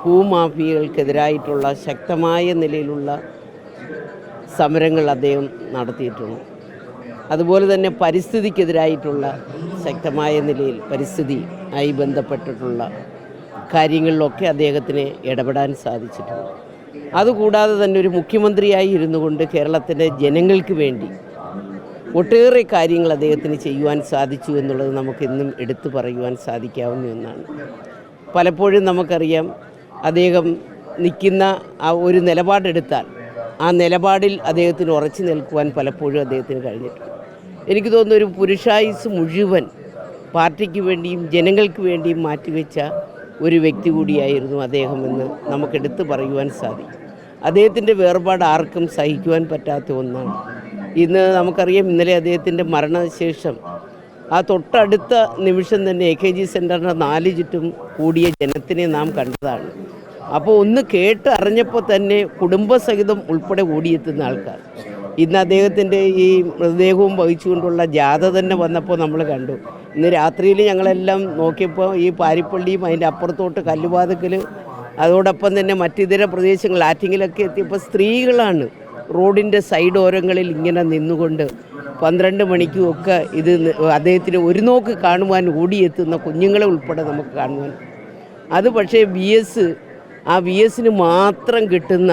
ഭൂമാഫിയകൾക്കെതിരായിട്ടുള്ള ശക്തമായ നിലയിലുള്ള സമരങ്ങൾ അദ്ദേഹം നടത്തിയിട്ടുണ്ട്. അതുപോലെ തന്നെ പരിസ്ഥിതിക്കെതിരായിട്ടുള്ള ശക്തമായ നിലയിൽ പരിസ്ഥിതി ആയി ബന്ധപ്പെട്ടിട്ടുള്ള കാര്യങ്ങളിലൊക്കെ അദ്ദേഹത്തിന് ഇടപെടാൻ സാധിച്ചിട്ടുണ്ട്. അതുകൂടാതെ തന്നെ ഒരു മുഖ്യമന്ത്രിയായി ഇരുന്നു കൊണ്ട് കേരളത്തിന്റെ ജനങ്ങൾക്ക് വേണ്ടി ഒട്ടേറെ കാര്യങ്ങൾ അദ്ദേഹത്തിന് ചെയ്യുവാൻ സാധിച്ചു എന്നുള്ളത് നമുക്കിന്നും എടുത്തു പറയുവാൻ സാധിക്കാവുന്ന ഒന്നാണ് പലപ്പോഴും നമുക്കറിയാം അദ്ദേഹം നിൽക്കുന്ന ആ ഒരു നിലപാടെടുത്താൽ ആ നിലപാടിൽ അദ്ദേഹത്തിന് ഉറച്ചു നിൽക്കുവാൻ പലപ്പോഴും അദ്ദേഹത്തിന് കഴിഞ്ഞിട്ടുണ്ട്. എനിക്ക് തോന്നുന്നു ഒരു പുരുഷായുസ് മുഴുവൻ പാർട്ടിക്ക് വേണ്ടിയും ജനങ്ങൾക്ക് വേണ്ടിയും മാറ്റിവെച്ച ഒരു വ്യക്തി കൂടിയായിരുന്നു അദ്ദേഹമെന്ന് നമുക്കെടുത്ത് പറയുവാൻ സാധിക്കും. അദ്ദേഹത്തിന്റെ വേർപാട് ആർക്കും സഹിക്കുവാൻ പറ്റാത്ത ഒന്നാണ്. ഇന്ന് നമുക്കറിയാം ഇന്നലെ അദ്ദേഹത്തിന്റെ മരണശേഷം ആ തൊട്ടടുത്ത നിമിഷം തന്നെ എ കെ ജി സെന്ററിന്റെ നാല് ചുറ്റും കൂടിയ ജനത്തിനെ നാം കണ്ടതാണ്. അപ്പോൾ ഒന്ന് കേട്ട് അറിഞ്ഞപ്പോൾ തന്നെ കുടുംബസഹിതം ഉൾപ്പെടെ ഓടിയെത്തുന്ന ആൾക്കാർ. ഇന്ന് അദ്ദേഹത്തിന്റെ ഈ മൃതദേഹവും വഹിച്ചുകൊണ്ടുള്ള ജാഥ തന്നെ വന്നപ്പോൾ നമ്മൾ കണ്ടു. ഇന്ന് രാത്രിയിൽ ഞങ്ങളെല്ലാം നോക്കിയപ്പോൾ ഈ പാരിപ്പള്ളിയും അതിന്റെ അപ്പുറത്തോട്ട് കല്ലുവാതുക്കൽ അതോടൊപ്പം തന്നെ മറ്റിതര പ്രദേശങ്ങൾ ആറ്റിങ്ങിലൊക്കെ എത്തിയപ്പോൾ സ്ത്രീകളാണ് റോഡിന്റെ സൈഡ് ഓരങ്ങളിൽ ഇങ്ങനെ നിന്നുകൊണ്ട് പന്ത്രണ്ട് മണിക്കും ഒക്കെ ഇത് അദ്ദേഹത്തിന് ഒരു നോക്ക് കാണുവാൻ ഓടിയെത്തുന്ന കുഞ്ഞുങ്ങളെ ഉൾപ്പെടെ നമുക്ക് കാണുവാൻ. അത് പക്ഷേ വി എസ് ആ വി എസിന് മാത്രം കിട്ടുന്ന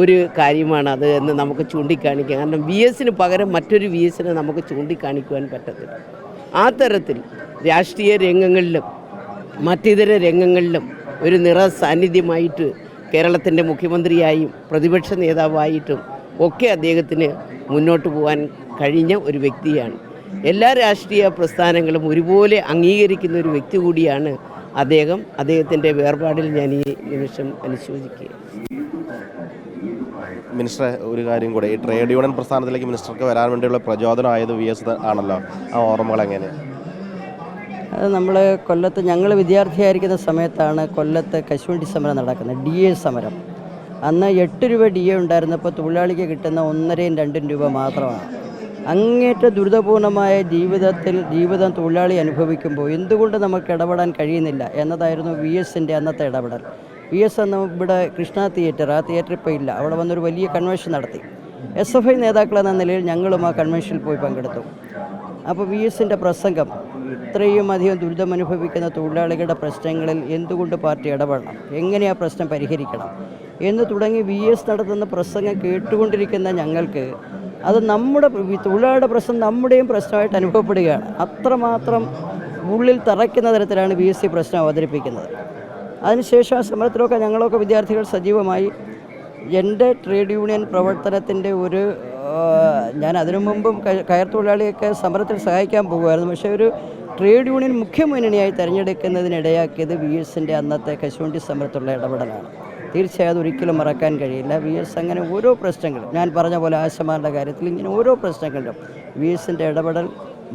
ഒരു കാര്യമാണ് അത് എന്ന് നമുക്ക് ചൂണ്ടിക്കാണിക്കാം. കാരണം വി എസിന് പകരം മറ്റൊരു വി എസിനെ നമുക്ക് ചൂണ്ടിക്കാണിക്കുവാൻ പറ്റത്തില്ല. ആ തരത്തിൽ രാഷ്ട്രീയ രംഗങ്ങളിലും മറ്റിതര രംഗങ്ങളിലും ഒരു നിറ സാന്നിധ്യമായിട്ട് കേരളത്തിന്റെ മുഖ്യമന്ത്രിയായും പ്രതിപക്ഷ നേതാവായിട്ടും ഒക്കെ അദ്ദേഹത്തിന് മുന്നോട്ട് പോകാൻ കഴിഞ്ഞ ഒരു വ്യക്തിയാണ്. എല്ലാ രാഷ്ട്രീയ പ്രസ്ഥാനങ്ങളും ഒരുപോലെ അംഗീകരിക്കുന്ന ഒരു വ്യക്തി കൂടിയാണ് അദ്ദേഹം. അദ്ദേഹത്തിന്റെ വേർപാടിൽ ഞാൻ ഈ നിമിഷം അനുശോചിക്കുക മിനിസ്റ്റർ ഒരു കാര്യം കൂടെ. ഈ ട്രേഡ് യൂണിയൻ പ്രസ്ഥാനത്തിലേക്ക് മിനിസ്റ്റർക്ക് വരാൻ വേണ്ടിയുള്ള പ്രചോദനമായത് വി എസ് ആണല്ലോ. ആ ഓർമ്മകൾ എങ്ങനെ അത് നമ്മൾ കൊല്ലത്ത് ഞങ്ങൾ വിദ്യാർത്ഥിയായിരിക്കുന്ന സമയത്താണ് കൊല്ലത്ത് കശുവണ്ടി സമരം നടക്കുന്നത് ഡി എ സമരം. അന്ന് എട്ട് രൂപ ഡി എ ഉണ്ടായിരുന്നപ്പോൾ തൊഴിലാളിക്ക് കിട്ടുന്ന ഒന്നരയും രണ്ടും രൂപ മാത്രമാണ്. അങ്ങേറ്റ ദുരിതപൂർണമായ ജീവിതത്തിൽ ജീവിതം തൊഴിലാളി അനുഭവിക്കുമ്പോൾ എന്തുകൊണ്ട് നമുക്ക് ഇടപെടാൻ കഴിയുന്നില്ല എന്നതായിരുന്നു വി എസിന്റെ അന്നത്തെ ഇടപെടൽ. വി എസ് എന്ന ഇവിടെ കൃഷ്ണ തിയേറ്റർ ആ തിയേറ്റർ ഇപ്പോൾ ഇല്ല. അവിടെ വന്നൊരു വലിയ കൺവെൻഷൻ നടത്തി. എസ് എഫ് ഐ നേതാക്കൾ എന്ന നിലയിൽ ഞങ്ങളും ആ കൺവെൻഷനിൽ പോയി പങ്കെടുത്തു. അപ്പോൾ വി എസിന്റെ പ്രസംഗം ഇത്രയും അധികം ദുരിതം അനുഭവിക്കുന്ന തൊഴിലാളികളുടെ പ്രശ്നങ്ങളിൽ എന്തുകൊണ്ട് പാർട്ടി ഇടപെടണം? എങ്ങനെ ആ പ്രശ്നം പരിഹരിക്കണം? എന്ന് തുടങ്ങി വി എസ് നടത്തുന്ന പ്രസംഗം കേട്ടുകൊണ്ടിരിക്കുന്ന ഞങ്ങൾക്ക് അത് നമ്മുടെ തൊഴിലാളിയുടെ പ്രശ്നം നമ്മുടെയും പ്രശ്നമായിട്ട് അനുഭവപ്പെടുകയാണ്. അത്രമാത്രം ഉള്ളിൽ തറയ്ക്കുന്ന തരത്തിലാണ് പി എസ് സി പ്രശ്നം അവതരിപ്പിക്കുന്നത്. അതിനുശേഷം ആ സമരത്തിലൊക്കെ ഞങ്ങളൊക്കെ വിദ്യാർത്ഥികൾ സജീവമായി എന്റെ ട്രേഡ് യൂണിയൻ പ്രവർത്തനത്തിന്റെ ഒരു ഞാൻ അതിനു മുമ്പും കയർ തൊഴിലാളിയൊക്കെ സമരത്തിൽ സഹായിക്കാൻ പോകുമായിരുന്നു. പക്ഷേ ഒരു ട്രേഡ് യൂണിയൻ മുഖ്യമുന്നണിയായി തിരഞ്ഞെടുക്കുന്നതിനിടയാക്കിയത് വി എസിന്റെ അന്നത്തെ കശുവണ്ടി സമരത്തുള്ള ഇടപെടലാണ്. തീർച്ചയായും ഒരിക്കലും മറക്കാൻ കഴിയില്ല. വി എസ് അങ്ങനെ ഓരോ പ്രശ്നങ്ങളും ഞാൻ പറഞ്ഞ പോലെ ആശമാരുടെ കാര്യത്തിൽ ഇങ്ങനെ ഓരോ പ്രശ്നങ്ങളിലും വി എസിന്റെ ഇടപെടൽ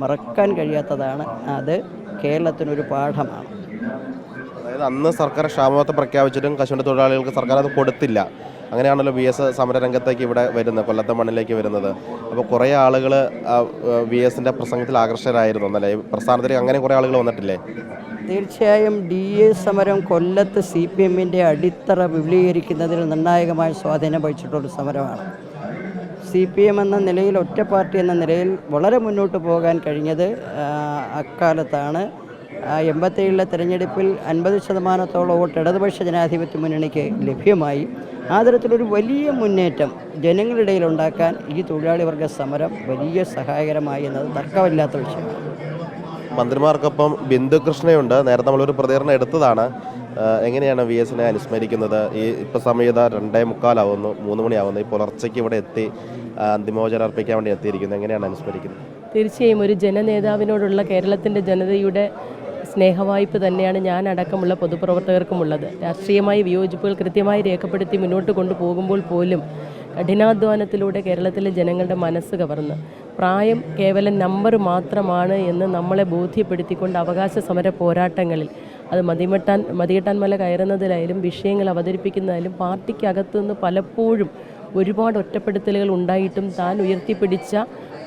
മറക്കാൻ കഴിയാത്തതാണ്. അത് കേരളത്തിനൊരു പാഠമാണ്. അതായത് അന്ന് സർക്കാർ ക്ഷാമത്തെ പ്രഖ്യാപിച്ചിട്ടും കശുവണ്ടി തൊഴിലാളികൾക്ക് സർക്കാർ അത് കൊടുത്തില്ല. അങ്ങനെയാണല്ലോ വി എസ് സമരരംഗത്തേക്ക് ഇവിടെ വരുന്നത് കൊല്ലത്തെ മണ്ണിലേക്ക് വരുന്നത്. അപ്പോൾ കുറേ ആളുകൾ വി എസിന്റെ പ്രസംഗത്തിൽ ആകർഷകരായിരുന്നു എന്നല്ലേ പ്രസ്ഥാനത്തിൽ അങ്ങനെ കുറേ ആളുകൾ വന്നിട്ടില്ലേ? തീർച്ചയായും ഡി എ സമരം കൊല്ലത്ത് സി പി എമ്മിന്റെ അടിത്തറ വിപുലീകരിക്കുന്നതിൽ നിർണായകമായ സ്വാധീനം വഹിച്ചിട്ടുള്ള സമരമാണ്. സി പി എം എന്ന നിലയിൽ ഒറ്റ പാർട്ടി എന്ന നിലയിൽ വളരെ മുന്നോട്ട് പോകാൻ കഴിഞ്ഞത് അക്കാലത്താണ്. എൺപത്തേഴിലെ തെരഞ്ഞെടുപ്പിൽ അൻപത് ശതമാനത്തോളം വോട്ട് ഇടതുപക്ഷ ജനാധിപത്യ മുന്നണിക്ക് ലഭ്യമായി. ആ തരത്തിലൊരു വലിയ മുന്നേറ്റം ജനങ്ങളിടയിൽ ഉണ്ടാക്കാൻ ഈ തൊഴിലാളി വർഗ സമരം വലിയ സഹായകരമായി എന്നത് തർക്കമില്ലാത്ത വിഷയമാണ്. മന്ത്രിമാർക്കൊപ്പം ബിന്ദു കൃഷ്ണയുണ്ട്. നേരത്തെ നമ്മളൊരു പ്രതികരണം എടുത്തതാണ്. എങ്ങനെയാണ് വി എസിനെ അനുസ്മരിക്കുന്നത്? ഈ ഇപ്പോൾ സമയത്ത് രണ്ടേ മുക്കാലാവുന്നു. മൂന്ന് മണിയാവുന്നു. ഈ പുലർച്ചയ്ക്ക് ഇവിടെ എത്തി അന്തിമോചനം അർപ്പിക്കാൻ വേണ്ടി എത്തിയിരിക്കുന്നത് എങ്ങനെയാണ് അനുസ്മരിക്കുന്നത്? തീർച്ചയായും ഒരു ജനനേതാവിനോടുള്ള കേരളത്തിന്റെ ജനതയുടെ സ്നേഹവായ്പ തന്നെയാണ് ഞാൻ അടക്കമുള്ള പൊതുപ്രവർത്തകർക്കുമുള്ളത്. രാഷ്ട്രീയമായി വിയോജിപ്പുകൾ കൃത്യമായി രേഖപ്പെടുത്തി മുന്നോട്ട് കൊണ്ടുപോകുമ്പോൾ പോലും കഠിനാധ്വാനത്തിലൂടെ കേരളത്തിലെ ജനങ്ങളുടെ മനസ്സ് കവർന്ന്. പ്രായം കേവലം നമ്പർ മാത്രമാണ് എന്ന് നമ്മളെ ബോധ്യപ്പെടുത്തിക്കൊണ്ട് അവകാശ സമര പോരാട്ടങ്ങളിൽ അത് മതിമെട്ടാൻ മതികെട്ടാൻ മല കയറുന്നതിലായാലും വിഷയങ്ങൾ അവതരിപ്പിക്കുന്നതിലും പാർട്ടിക്കകത്തുനിന്ന് പലപ്പോഴും ഒരുപാട് ഒറ്റപ്പെടുത്തലുകൾ ഉണ്ടായിട്ടും താൻ ഉയർത്തിപ്പിടിച്ച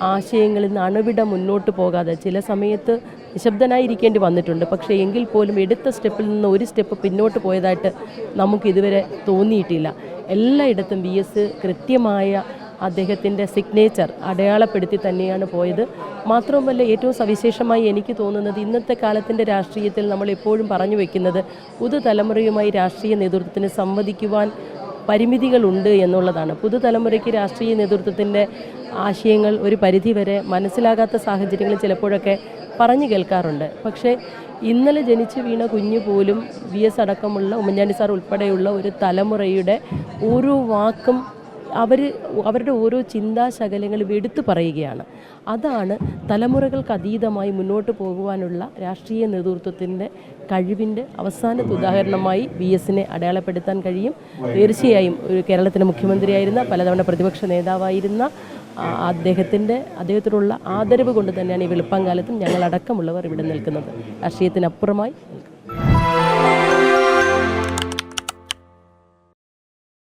ആശയങ്ങളിൽ നിന്ന് അണുവിട മുന്നോട്ട് പോകാതെ ചില സമയത്ത് നിശബ്ദനായിരിക്കേണ്ടി വന്നിട്ടുണ്ട്. പക്ഷേ എങ്കിൽ പോലും എടുത്ത സ്റ്റെപ്പിൽ നിന്ന് ഒരു സ്റ്റെപ്പ് പിന്നോട്ട് പോയതായിട്ട് നമുക്ക് ഇതുവരെ തോന്നിയിട്ടില്ല. എല്ലായിടത്തും വി എസ് കൃത്യമായ അദ്ദേഹത്തിന്റെ സിഗ്നേച്ചർ അടയാളപ്പെടുത്തി തന്നെയാണ് പോയത്. മാത്രവുമല്ല ഏറ്റവും സവിശേഷമായി എനിക്ക് തോന്നുന്നത് ഇന്നത്തെ കാലത്തിന്റെ രാഷ്ട്രീയത്തിൽ നമ്മൾ എപ്പോഴും പറഞ്ഞു വയ്ക്കുന്നത് പുതുതലമുറയുമായി രാഷ്ട്രീയ നേതൃത്വത്തിന് സംവദിക്കുവാൻ പരിമിതികളുണ്ട് എന്നുള്ളതാണ്. പുതുതലമുറയ്ക്ക് രാഷ്ട്രീയ നേതൃത്വത്തിന്റെ ആശയങ്ങൾ ഒരു പരിധിവരെ മനസ്സിലാകാത്ത സാഹചര്യങ്ങളിൽ ചിലപ്പോഴൊക്കെ പറഞ്ഞു കേൾക്കാറുണ്ട്. പക്ഷേ ഇന്നലെ ജനിച്ചു വീണ കുഞ്ഞു പോലും വി എസ് അടക്കമുള്ള ഉമ്മൻചാണ്ടി സാർ ഉൾപ്പെടെയുള്ള ഒരു തലമുറയുടെ ഓരോ വാക്കും അവർ അവരുടെ ഓരോ ചിന്താശകലങ്ങളും എടുത്തു പറയുകയാണ്. അതാണ് തലമുറകൾക്ക് അതീതമായി മുന്നോട്ട് പോകുവാനുള്ള രാഷ്ട്രീയ നേതൃത്വത്തിന്റെ കഴിവിന്റെ അവസാനത്തെ ഉദാഹരണമായി വി എസിനെ അടയാളപ്പെടുത്താൻ കഴിയും. തീർച്ചയായും ഒരു കേരളത്തിന്റെ മുഖ്യമന്ത്രിയായിരുന്ന പലതവണ പ്രതിപക്ഷ നേതാവായിരുന്ന അദ്ദേഹത്തിന്റെ അദ്ദേഹത്തിനുള്ള ആദരവ് കൊണ്ട് തന്നെയാണ് ഈ വെളുപ്പം കാലത്തും ഞങ്ങളടക്കമുള്ളവർ ഇവിടെ നിൽക്കുന്നത്. രാഷ്ട്രീയത്തിനപ്പുറമായി നിൽക്കുന്നത്.